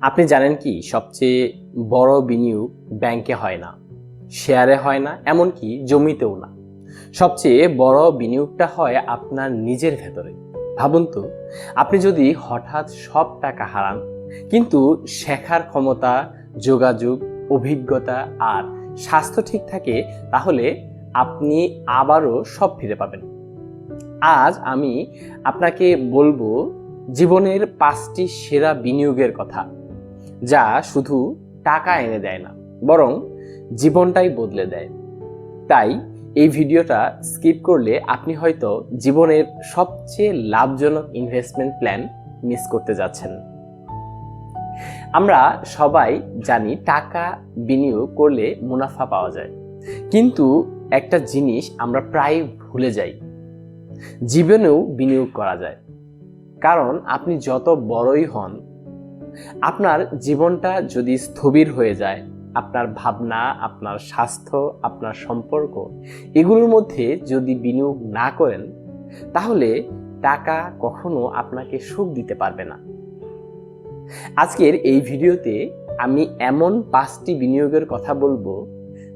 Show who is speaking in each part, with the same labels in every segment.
Speaker 1: আপনি জানেন কি, সবচেয়ে বড় বিনিয়োগ ব্যাংকে হয় না, শেয়ারে হয় না, এমনকি জমিতেও না। সবচেয়ে বড় বিনিয়োগটা হয় আপনার নিজের ভেতরে। ভাবুন তো, আপনি যদি হঠাৎ সব টাকা হারান, কিন্তু শেখার ক্ষমতা, যোগাযোগ, অভিজ্ঞতা আর স্বাস্থ্য ঠিক থাকে, তাহলে আপনি আবারও সব ফিরে পাবেন। আজ আমি আপনাকে বলব, জীবনের পাঁচটি সেরা বিনিয়োগের কথা। যা শুধু টাকা এনে দেয় না, বরং জীবনটাই বদলে দেয়। তাই এই ভিডিওটা স্কিপ করলে আপনি হয়তো জীবনের সবচেয়ে লাভজনক ইনভেস্টমেন্ট প্ল্যান মিস করতে যাচ্ছেন। আমরা সবাই জানি টাকা বিনিয়োগ করলে মুনাফা পাওয়া যায়, কিন্তু একটা জিনিস আমরা প্রায় ভুলে যাই, জীবনেও বিনিয়োগ করা যায়। কারণ আপনি যত বড়ই হন আপনার জীবনটা যদি স্থবির হয়ে যায়, আপনার ভাবনা, আপনার স্বাস্থ্য, আপনার সম্পর্ক, এগুলোর মধ্যে যদি বিনিয়োগ না করেন, তাহলে টাকা কখনো আপনাকে সুখ দিতে পারবে না। আজকের এই ভিডিওতে আমি এমন পাঁচটি বিনিয়োগের কথা বলব,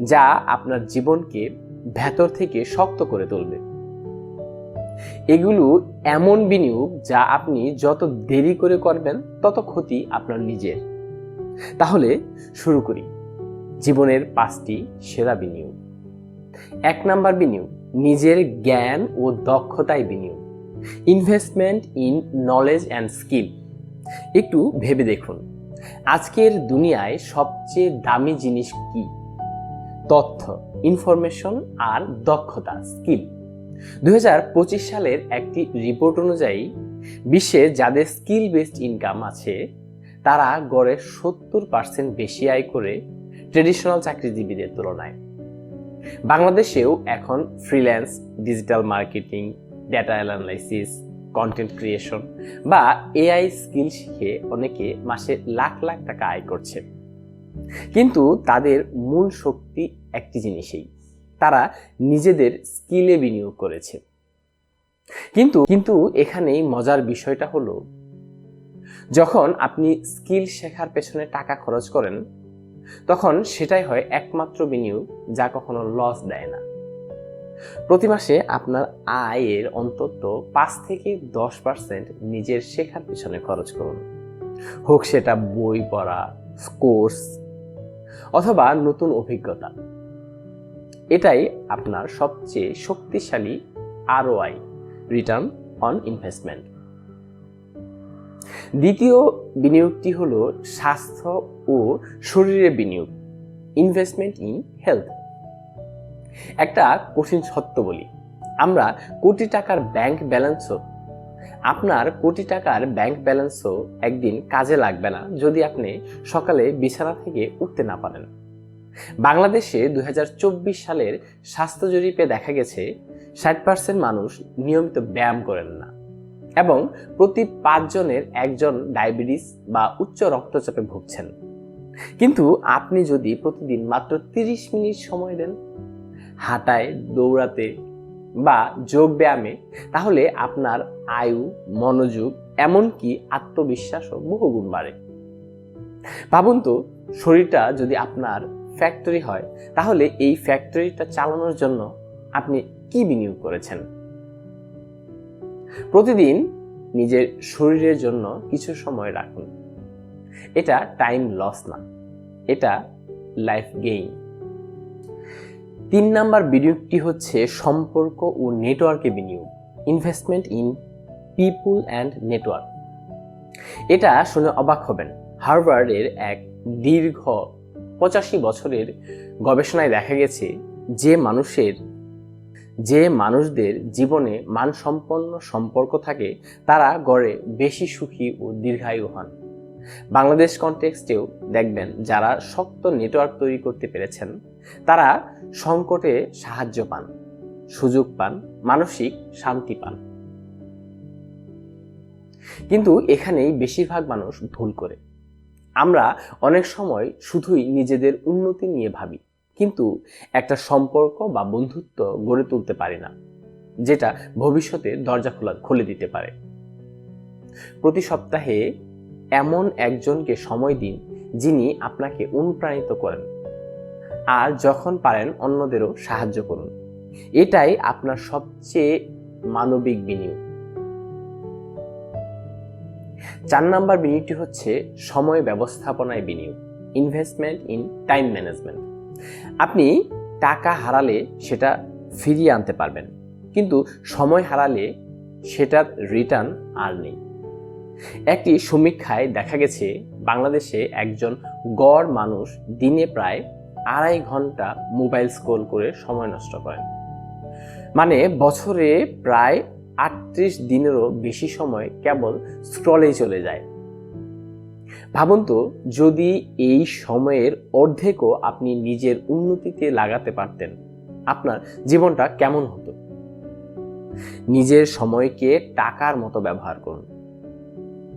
Speaker 1: যা আপনার জীবনকে ভেতর থেকে শক্ত করে তুলবে। এগুলো এমন বিনিয়োগ যা আপনি যত দেরি করে করবেন, তত ক্ষতি আপনার নিজের। তাহলে শুরু করি। জীবনের পাঁচটি সেরা বিনিয়োগ। এক নাম্বার বিনিয়োগ, নিজের জ্ঞান ও দক্ষতায় বিনিয়োগ। Investment in knowledge and skill একটু ভেবে দেখুন, আজকের দুনিয়ায় সবচেয়ে দামি জিনিস কি? তথ্য ইনফরমেশন আর দক্ষতা স্কিল দুই হাজার পঁচিশ সালের একটি রিপোর্ট অনুযায়ী, বিশ্বে যাদের স্কিল বেসড ইনকাম আছে, তারা গড়ে সত্তর পার্সেন্ট বেশি আয় করে ট্রেডিশনাল চাকরিজীবীদের তুলনায়। বাংলাদেশেও এখন freelance digital marketing data analysis content creation বা এআই স্কিল শিখে অনেকে মাসে লাখ লাখ টাকা আয় করছে। কিন্তু তাদের মূল শক্তি একটি জিনিসেই তারা নিজেদের স্কিলে বিনিয়োগ করেছে। কিন্তু কিন্তু এখানেই মজার বিষয়টা হলো, যখন আপনি স্কিল শেখার পেছনে টাকা খরচ করেন, তখন সেটাই হয় একমাত্র বিনিয়োগ যা কখনো লস দেয় না। প্রতি মাসে আপনার আয়ের অন্তত পাঁচ থেকে দশ পার্সেন্ট নিজের শেখার পেছনে খরচ করুন। হোক সেটা বই পড়া কোর্স অথবা নতুন অভিজ্ঞতা। এটাই আপনার সবচেয়ে শক্তিশালী আরওআই রিটার্ন অন ইনভেস্টমেন্ট দ্বিতীয় বিনিয়োগটি হল স্বাস্থ্য ও শরীরে বিনিয়োগ ইনভেস্টমেন্ট ইন হেলথ একটা কঠিন সত্য বলি, আমরা কোটি টাকার ব্যাংক ব্যালেন্সও আপনার কোটি টাকার ব্যাংক ব্যালেন্সও একদিন কাজে লাগবে না যদি আপনি সকালে বিছানা থেকে উঠতে না পারেন। বাংলাদেশে দুই হাজার চব্বিশ সালের স্বাস্থ্য জরিপে দেখা গেছে, ষাট পার্সেন্ট মানুষ নিয়মিত ব্যায়াম করেন না এবং প্রতি পাঁচজনের একজন ডায়াবেটিস বা উচ্চ রক্তচাপে ভুগছেন। কিন্তু আপনি যদি প্রতিদিন মাত্র তিরিশ মিনিট সময় দেন হাঁটায়, দৌড়াতে বা যোগ ব্যায়ামে, তাহলে আপনার আয়ু, মনোযোগ এমনকি আত্মবিশ্বাসও বহুগুণ বাড়ে। ভাবুন তো, শরীরটা যদি আপনার ফ্যাক্টরি হয়, তাহলে এই ফ্যাক্টরিটা চালানোর জন্য আপনি কি বিনিয়োগ করেছেন? প্রতিদিন নিজের শরীরের জন্য কিছু সময় রাখুন। এটা টাইম লস না, এটা লাইফ গেইন তিন নাম্বার বিনিয়োগটি হচ্ছে সম্পর্ক ও নেটওয়ার্কে বিনিয়োগ investment in people and network এটা শুনে অবাক হবেন, হার্ভার্ডের এক দীর্ঘ পঁচাশি বছরের গবেষণায় দেখা গেছে যে মানুষের, যে মানুষদের জীবনে মানসম্পন্ন সম্পর্ক থাকে, তারা গড়ে বেশি সুখী ও দীর্ঘায়ু হন। বাংলাদেশ কনটেক্সটেও দেখবেন যারা শক্ত নেটওয়ার্ক তৈরি করতে পেরেছেন, তারা সংকটে সাহায্য পান, সুযোগ পান, মানসিক শান্তি পান। কিন্তু এখানেই বেশিরভাগ মানুষ ভুল করে। আমরা অনেক সময় শুধুই নিজেদের উন্নতি নিয়ে ভাবি, কিন্তু একটা সম্পর্ক বা বন্ধুত্ব গড়ে তুলতে পারি না, যেটা ভবিষ্যতে দরজা খোলা, খুলে দিতে পারে। প্রতি সপ্তাহে এমন একজনকে সময় দিন, যিনি আপনাকে অনুপ্রাণিত করেন আর যখন পারেন অন্যদেরও সাহায্য করুন। এটাই আপনার সবচেয়ে মানবিক বিনিয়োগ। চার নাম্বার বিনিয়োগটি হচ্ছে সময় ব্যবস্থাপনায় বিনিয়োগ ইনভেস্টমেন্ট ইন টাইম ম্যানেজমেন্ট আপনি টাকা হারালে সেটা ফিরিয়ে আনতে পারবেন, কিন্তু সময় হারালে সেটার রিটার্ন আর নেই। একটি সমীক্ষায় দেখা গেছে, বাংলাদেশে একজন গড় মানুষ দিনে প্রায় আড়াই ঘণ্টা মোবাইল স্ক্রোল করে সময় নষ্ট করেন। মানে বছরে প্রায় আটত্রিশ দিনেরও বেশি সময় কেবল স্ক্রলেই চলে যায়। ভাবুন তো, যদি এই সময়ের অর্ধেকও আপনি নিজের উন্নতিতে লাগাতে পারতেন, আপনার জীবনটা কেমন হতো? নিজের সময়কে টাকার মতো ব্যবহার করুন।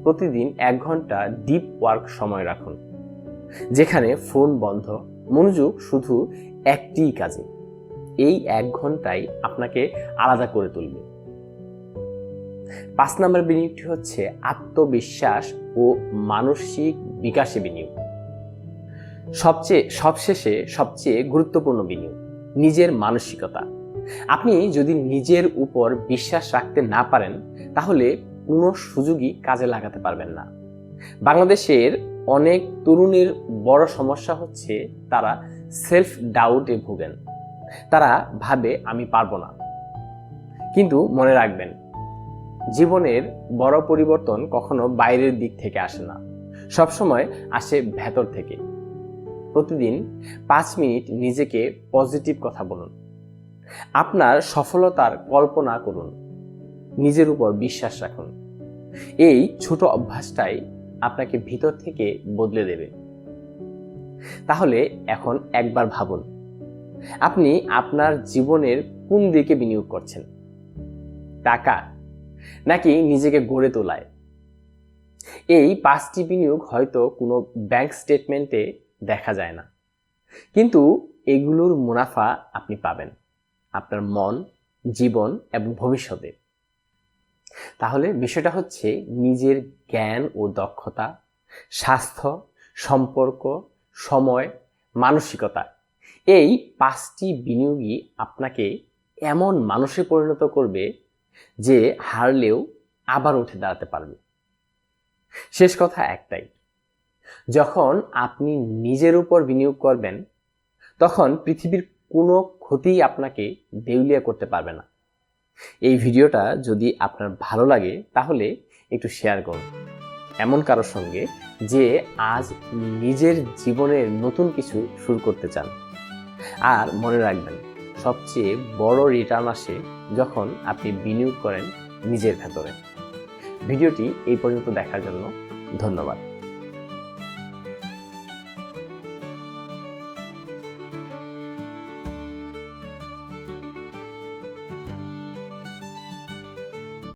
Speaker 1: প্রতিদিন এক ঘণ্টা ডিপ ওয়ার্ক সময় রাখুন, যেখানে ফোন বন্ধ, মনোযোগ শুধু একটি কাজে। এই এক ঘন্টাই আপনাকে আলাদা করে তুলবে। পাঁচ নম্বর বিনিয়োগটি হচ্ছে আত্মবিশ্বাস ও মানসিক বিকাশে বিনিয়োগ। সবচেয়ে, সবশেষে সবচেয়ে গুরুত্বপূর্ণ বিনিয়োগ, নিজের মানসিকতা। আপনি যদি নিজের উপর বিশ্বাস রাখতে না পারেন, তাহলে কোনো সুযোগই কাজে লাগাতে পারবেন না। বাংলাদেশের অনেক তরুণের বড় সমস্যা হচ্ছে তারা সেলফ ডাউটে ভুগেন। তারা ভাবে, আমি পারব না। কিন্তু মনে রাখবেন জীবনের বড় পরিবর্তন কখনো বাইরের দিক থেকে আসে না। সবসময় আসে ভেতর থেকে। প্রতিদিন পাঁচ মিনিট নিজেকে পজিটিভ কথা বলুন। আপনার সফলতার কল্পনা করুন। নিজের উপর বিশ্বাস রাখুন। এই ছোট অভ্যাসটাই আপনাকে ভিতর থেকে বদলে দেবে। তাহলে এখন একবার ভাবুন, আপনি আপনার জীবনের কোন দিকে বিনিয়োগ করছেন? টাকা নাকি নিজেকে গড়ে তোলায়? এই পাঁচটি বিনিয়োগ হয়তো কোনো ব্যাংক স্টেটমেন্টে দেখা যায় না। কিন্তু এগুলোর মুনাফা আপনি পাবেন আপনার মন, জীবন এবং ভবিষ্যতে। তাহলে বিষয়টা হচ্ছে নিজের জ্ঞান ও দক্ষতা, স্বাস্থ্য, সম্পর্ক, সময়, মানসিকতা। এই পাঁচটি বিনিয়োগই আপনাকে এমন মানুষে পরিণত করবে যে হারলেও আবার উঠে দাঁড়াতে পারবে। শেষ কথা একটাই, যখন আপনি নিজের উপর বিনিয়োগ করবেন, তখন পৃথিবীর কোনো ক্ষতিই আপনাকে দেউলিয়া করতে পারবে না। এই ভিডিওটা যদি আপনার ভালো লাগে, তাহলে একটু শেয়ার করুন। এমন কারোর সঙ্গে যে আজ নিজের জীবনের নতুন কিছু শুরু করতে চান। আর মনে রাখবেন সবচেয়ে বড় রিটার্ন আসে যখন আপনি বিনিয়োগ করেন নিজের ভেতরে। ভিডিওটি এই পর্যন্ত দেখার জন্য ধন্যবাদ।